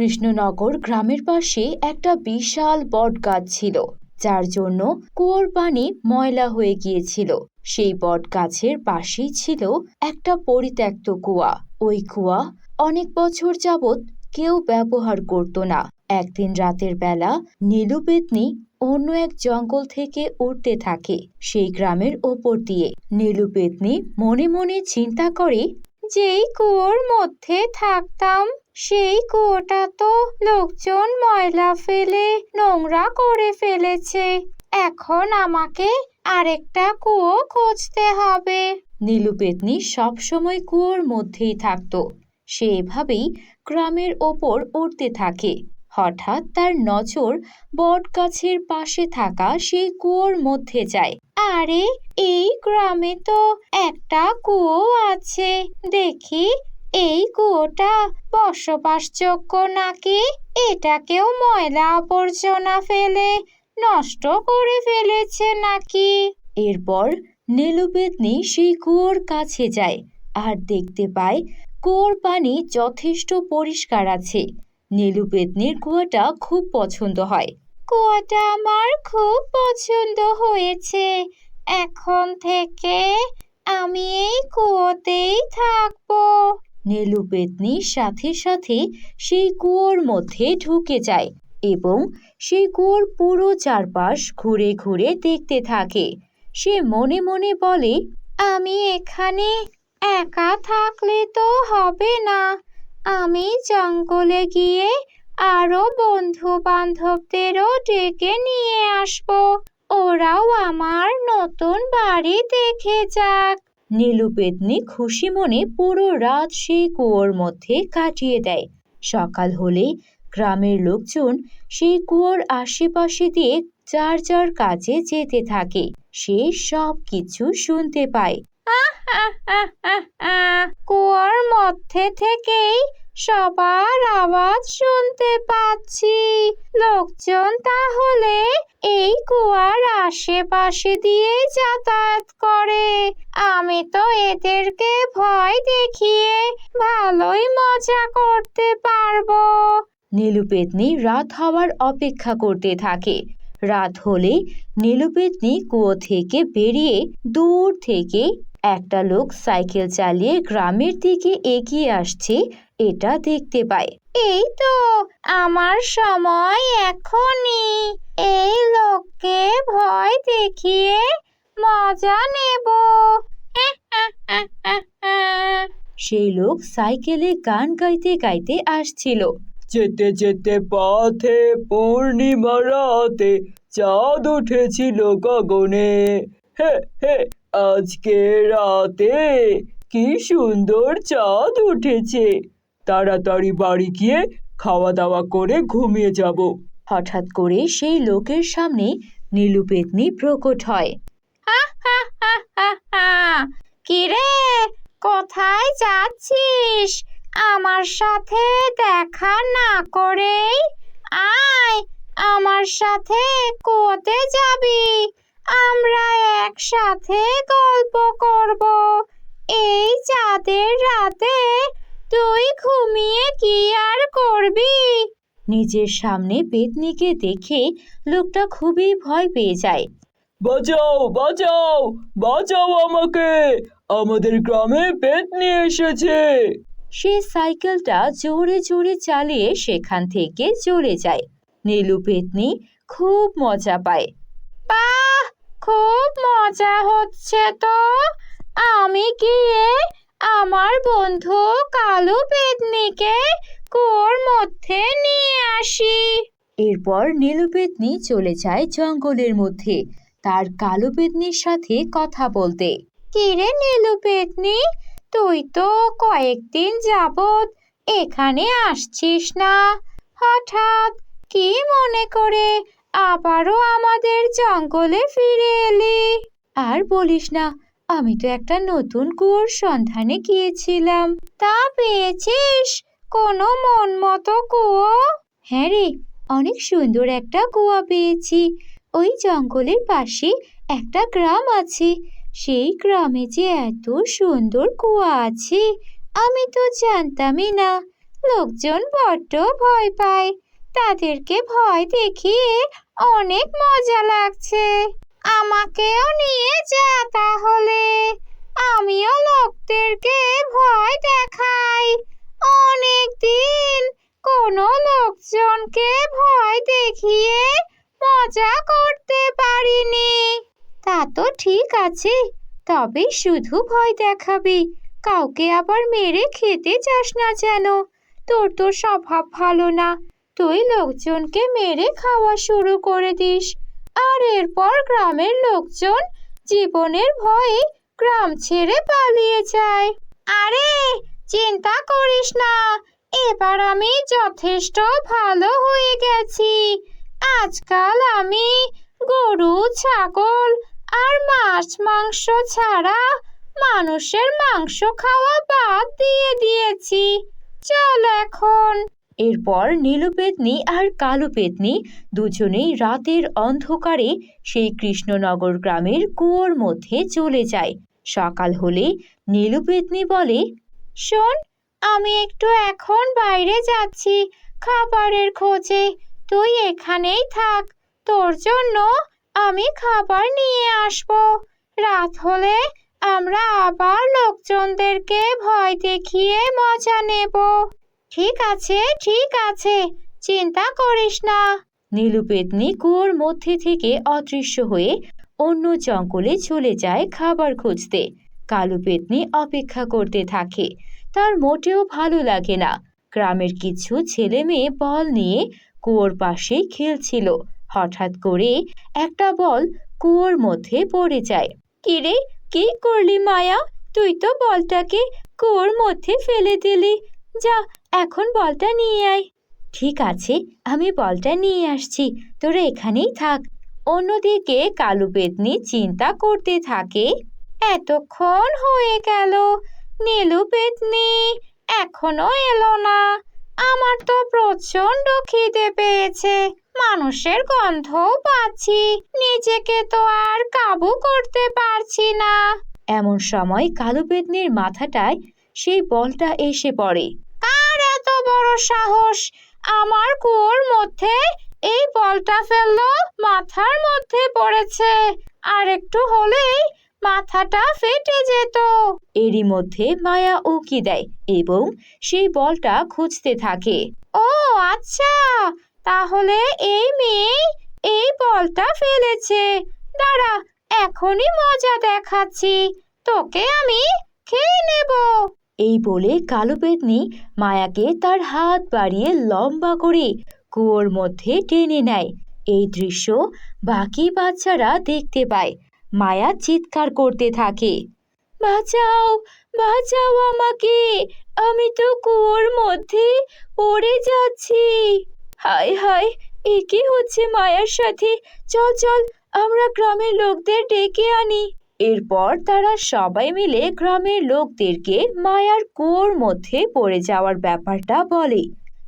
কৃষ্ণনগর গ্রামের পাশে একটা বিশাল বট গাছ ছিল, যার জন্য কুয়োর পানি ময়লা হয়ে গিয়েছিল। সেই বট গাছের পাশেই ছিল একটা পরিত্যক্ত কুয়া। ওই কুয়া অনেক বছর যাবৎ কেউ ব্যবহার করত না। একদিন রাতের বেলা নীলু পেতনি অন্য এক জঙ্গল থেকে উঠতে থাকে সেই গ্রামের ওপর দিয়ে। নীলু পেতনি মনে মনে চিন্তা করে, যেই কুয়োর মধ্যে থাকতাম সেই কুয়োটা তো লোকজন ময়লা ফেলে, নোংরা করে ফেলেছে। এখন আমাকে আরেকটা কুয়ো খুঁজতে হবে। নীলু পেতনি সবসময় কুয়োর মধ্যেই থাকতো। সে এভাবেই গ্রামের ওপর উঠতে থাকে। হঠাৎ তার নজর বট গাছের পাশে থাকা সেই কুয়োর মধ্যে যায়। আরে, এই গ্রামে তো একটা কুয়ো আছে। দেখি এই কুয়োটা বসবাসযোগ্য নাকি? এটাকেও ময়লা আবর্জনা ফেলে নষ্ট করে ফেলেছে নাকি? এরপর নীলু পেতনি সেই কুয়োর কাছে যায় আর দেখতে পায় কুয়োর পানি যথেষ্ট পরিষ্কার আছে। নীলু পেতনির কুয়াটা খুব পছন্দ হয়। কুয়াটা আমার খুব পছন্দ হয়েছে। এখন থেকে আমি এই কুয়োতেই থাকব। নীলু পেতনির সাথে সাথে সেই কুয়োর মধ্যে ঢুকে যায় এবং সেই কুয়োর পুরো চারপাশ ঘুরে ঘুরে দেখতে থাকে। সে মনে মনে বলে, আমি এখানে একা থাকলে তো হবে না। আমি জঙ্গলে গিয়ে আরও বন্ধু বান্ধবদেরও ডেকে নিয়ে আসব। ওরাও আমার নতুন বাড়ি দেখে যাক। নীলু পেতনি খুশি মনে পুরো রাত সেই কুয়োর মধ্যে কাটিয়ে দেয়। সকাল হলে গ্রামের লোকজন সেই কুয়োর আশেপাশে দিয়ে চার যার কাজে যেতে থাকে। সে সব কিছু শুনতে পায়। কুয়োর মধ্যে থেকেই সবার আওয়াজ শুনতে পাচ্ছি। লোকজন তাহলে এই কুয়ার আশেপাশে দিয়ে যাতায়াত করে। আমি তো এদেরকে ভয় দেখিয়ে ভালোই মজা করতে পারব। নীলু পেতনি রাত হওয়ার অপেক্ষা করতে থাকে। রাত হলে নীলু পেতনি কুয়ো থেকে বেরিয়ে দূর থেকে একটা লোক সাইকেল চালিয়ে গ্রামের দিকে এগিয়ে আসছে। এটা দেখতে পায় এই তো, আমার সময় এখনই। এই লোককে ভয় দেখিয়ে মজা নেব। সেই লোক সাইকেলে গান গাইতে গাইতে আসছিল। যেতে যেতে পথে পূর্ণিমা রাতে চাঁদ উঠেছিল গগনে। হে হে, আজকে রাতে কি সুন্দর চাঁদ উঠেছে। তাড়াতাড়ি বাড়ি গিয়ে খাওয়া দাওয়া করে ঘুমিয়ে যাব। হঠাৎ করে সেই লোকের সামনে নীলু পেতনি প্রকট হয়। কিরে কোথায় যাচ্ছিস? আমার সাথে দেখা না করেই আয়। আমার সাথে কুয়োতে যাবি। আমরা একসাথে গল্প করব। এই চাঁদের রাতে তুই ঘুমিয়ে কি আর করবি? নিজের সামনে পেতনিকে দেখে লোকটা খুবই ভয় পেয়ে যায়। বাঁচাও বাঁচাও বাঁচাও আমাকে! আমাদের গ্রামে পেতনি এসেছে! সে সাইকেলটা জোরে জোরে চালিয়ে সেখান থেকে চলে যায়। নীলু পেতনি খুব মজা পায়। বাহ! খুব মজা হচ্ছে তো! আমি গিয়ে আমার বন্ধু কালু পেতনিকে কুয়োর মধ্যে নিয়ে আসি। এরপর নীলু পেতনি চলে যায় জঙ্গলের মধ্যে। তার কালো পেতনির সাথে কথা বলতে। কিরে নীলু পেতনি? তুই তো কয়েকদিন যাবত এখানে আসছিস না। হঠাৎ কি মনে করে আবারও আমাদের জঙ্গলে ফিরে এলি? আর বলিস না আমি তো একটা নতুন কুয়োর সন্ধানে গিয়েছিলাম। তা পেয়েছিস? কোনো মন মতো কুয়ো? হ্যাঁ রে, অনেক সুন্দর একটা কুয়া পেয়েছি। ওই জঙ্গলের পাশে একটা গ্রাম আছে। সেই গ্রামে যে এত সুন্দর কুয়া আছে, আমি তো জানতামই না। লোকজন বড্ড ভয় পায়। তাদেরকে ভয় দেখিয়ে অনেক মজা লাগছে। আমাকেও নিয়ে যা তাহলে। আমিও লোকদেরকে ভয় দেখাই। অনেক দিন কোনো লোকজনকে ভয় দেখিয়ে মজা করতে পারিনি। তা তো ঠিক আছে, তবে শুধু ভয় দেখাবি। কাউকে আবার মেরে খেতে চাস না যেন। তোর তো স্বভাব ভালো না। তুই লোকজনকে মেরে খাওয়া শুরু করে দিস। আর এরপর গ্রামের লোকজন জীবনের ভয়ে গ্রাম ছেড়ে পালিয়ে যায়। আরে, চিন্তা করিস না, এবার আমি যথেষ্ট ভালো হয়ে গেছি। আজকাল আমি গরু, ছাগল আর মাছ, মাংস ছাড়া মানুষের মাংস খাওয়া বাদ দিয়ে দিয়েছি। চল এখন। এরপর নীলু পেতনি আর কালো পেতনি দুজনেই রাতের অন্ধকারে সেই কৃষ্ণনগর গ্রামের কুয়োর মধ্যে চলে যায়। সকাল হলে নীলু পেতনি বলে, শোন, আমি একটু এখন বাইরে যাচ্ছি, খাবারের খোঁজে। তুই এখানেই থাক, তোর জন্য আমি খাবার নিয়ে আসব। রাত হলে আমরা আবার লোকজনদেরকে ভয় দেখিয়ে মজা নেব। ঠিক আছে ঠিক আছে, চিন্তা করিস না। নীলু পেতনি কুয়োর মধ্যে থেকে অদৃশ্য হয়ে অন্য জঙ্গলে চলে যায় খাবার খুঁজতে। কালু পেতনি অপেক্ষা করতে থাকে। তার মোটেও ভালো লাগে না। গ্রামের কিছু ছেলে মেয়ে বল নিয়ে কুয়োর পাশে খেলছিল। হঠাৎ করে একটা বল কুয়োর মধ্যে পড়ে যায়। কিরে কি করলি মায়া? তুই তো বলটাকে কুয়োর মধ্যে ফেলে দিলি। যা, এখন বলটা নিয়ে আয়। ঠিক আছে, আমি বলটা নিয়ে আসছি, তোরা এখানেই থাক। অন্যদিকে কালু পেতনি চিন্তা করতে থাকে, এতক্ষণ হয়ে গেল, নীলু পেতনি এখনও এলো না। আমার তো প্রচণ্ড খিদে পেয়েছে, মানুষের গন্ধও পাচ্ছি, নিজেকে তো আর কাবু করতে পারছি না। এমন সময় কালু পেতনির মাথাটায় সেই বলটা এসে পড়ে। কার এত বড় সাহস! আমার কুয়োর মধ্যে এই বলটা ফেলল, মাথার মধ্যে পড়েছে। আর একটু হলেই মাথাটা ফেটে যেত। এরই মধ্যে মায়া উকি দেয় এবং সেই বলটা খুঁজতে থাকে। ও আচ্ছা! তাহলে এই মেয়ে এই বলটা ফেলেছে। দাঁড়া, এখনই মজা দেখাচ্ছি। তোকে আমি খেয়ে নেব। এই বলে কালো পেতনি মায়াকে তার হাত বাড়িয়ে লম্বা করে কুয়োর মধ্যে টেনে নেয়। এই দৃশ্য বাকি বাচ্চারা দেখতে পায়। মায়া চিৎকার করতে থাকে। বাঁচাও বাঁচাও আমাকে! আমি তো কুয়োর মধ্যে পড়ে যাচ্ছি। হায় হায়, এ কি হচ্ছে মায়ার সাথে? চল চল, আমরা গ্রামের লোকদের ডেকে আনি। এরপর তারা সবাই মিলে গ্রামের লোকদেরকে মায়ার কুয়োর মধ্যে পড়ে যাওয়ার ব্যাপারটা বলে।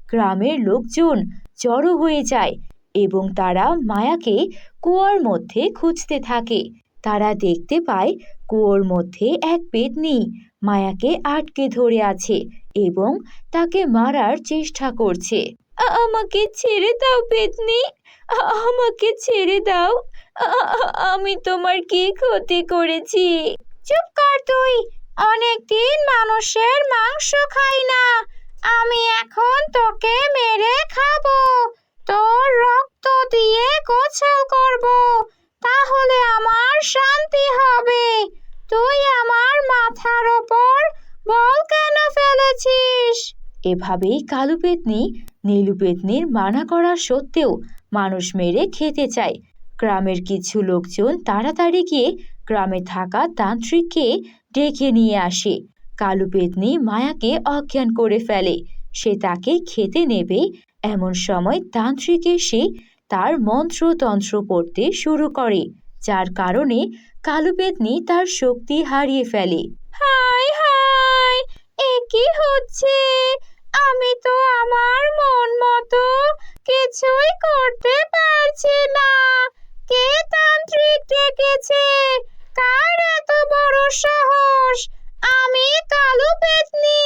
গ্রামের লোকজন জড়ো হয়ে যায় এবং তারা মায়াকে কুয়োর মধ্যে খুঁজতে থাকে। তারা দেখতে পায় কুয়োর মধ্যে এক পেতনি মায়াকে আটকে ধরে আছে এবং তাকে মারার চেষ্টা করছে। আমাকে ছেড়ে দাও, পেতনি! আমাকে ছেড়ে দাও! আমি তোমার কি ক্ষতি করেছি? চুপ কর তুই। অনেকদিন মানুষের মাংস খাই না। আমি এখন তোকে মেরে খাব। তোর রক্ত দিয়ে গোছল করব। তাহলে আমার শান্তি হবে। তুই আমার মাথার ওপর বল কেন ফেলেছিস? এভাবেই কালু পেতনি, নীলু পেতনির মানা করা সত্ত্বেও মানুষ মেরে খেতে চায়। গ্রামের কিছু লোকজন তাড়াতাড়ি গিয়ে গ্রামে থাকা তান্ত্রিককে ডেকে নিয়ে আসে। কালু পেতনি মায়াকে অজ্ঞান করে ফেলে। সে তাকে খেতে নেবে। এমন সময় তান্ত্রিক এসে তার মন্ত্রতন্ত্র পড়তে শুরু করে, যার কারণে কালু পেতনি তার শক্তি হারিয়ে ফেলে। হাই হাই এ কি হচ্ছে? আমি তো আমার মন মতো কিছুই করতে পারছি না। কে তান্ত্রিক ডেকেছে কার এত বড় সাহস? আমি কালু পেতনি।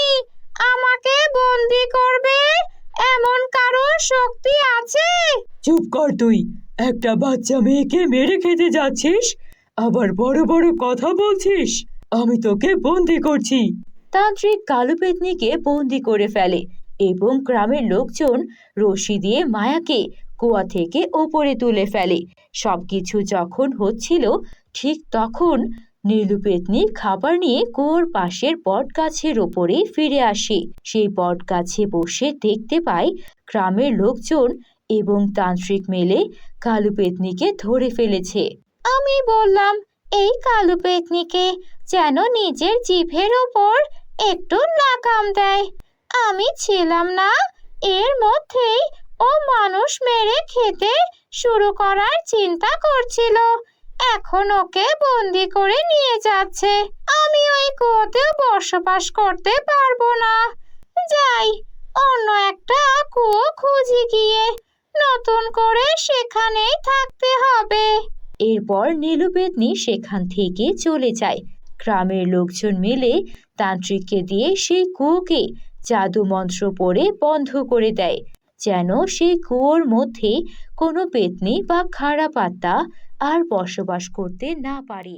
আমাকে বন্দি করবে? শক্তি আছে? চুপ কর তুই। একটা বাচ্চা মেয়েকে মেরে খেতে যাচ্ছিস আবার বড় বড় কথা বলছিস। আমি তোকে বন্দি করছি। তান্ত্রিক কালু পেতনিকে বন্দি করে ফেলে এবং গ্রামের লোকজন রশি দিয়ে মায়াকে কুয়া থেকে ওপরে তুলে ফেলে। সবকিছু যখন হচ্ছিল, ঠিক তখন নীলু পেতনি খাবার নিয়ে কুয়োর পাশের বট গাছের ওপরে ফিরে আসে। সেই বট গাছে বসে দেখতে পায় গ্রামের লোকজন এবং তান্ত্রিক মেলে কালু পেতনিকে ধরে ফেলেছে। আমি বললাম, এই কালু পেতনিকে যেন নিজের জিভের ওপর একটু লাগাম দেয়। আমি ছিলাম না, এর মধ্যেই ও মানুষ মেরে খেতে শুরু করার চিন্তা করছিল। এখন ওকে বন্দি করে নিয়ে যাচ্ছে। আমি ওই কুয়োতেও বসবাস করতে পারব না। যাই, অন্য একটা কুয়ো খুঁজে গিয়ে নতুন করে সেখানেই থাকতে হবে। এরপর নীলু পেতনি সেখান থেকে চলে যায়। গ্রামের লোকজন মিলে তান্ত্রিককে দিয়ে সেই কুয়োকে জাদু মন্ত্র পড়ে বন্ধ করে দেয়। যেন সেই কুয়োর মধ্যে কোনো পেতনি বা খাড়া পাতা আর বসবাস করতে না পারে।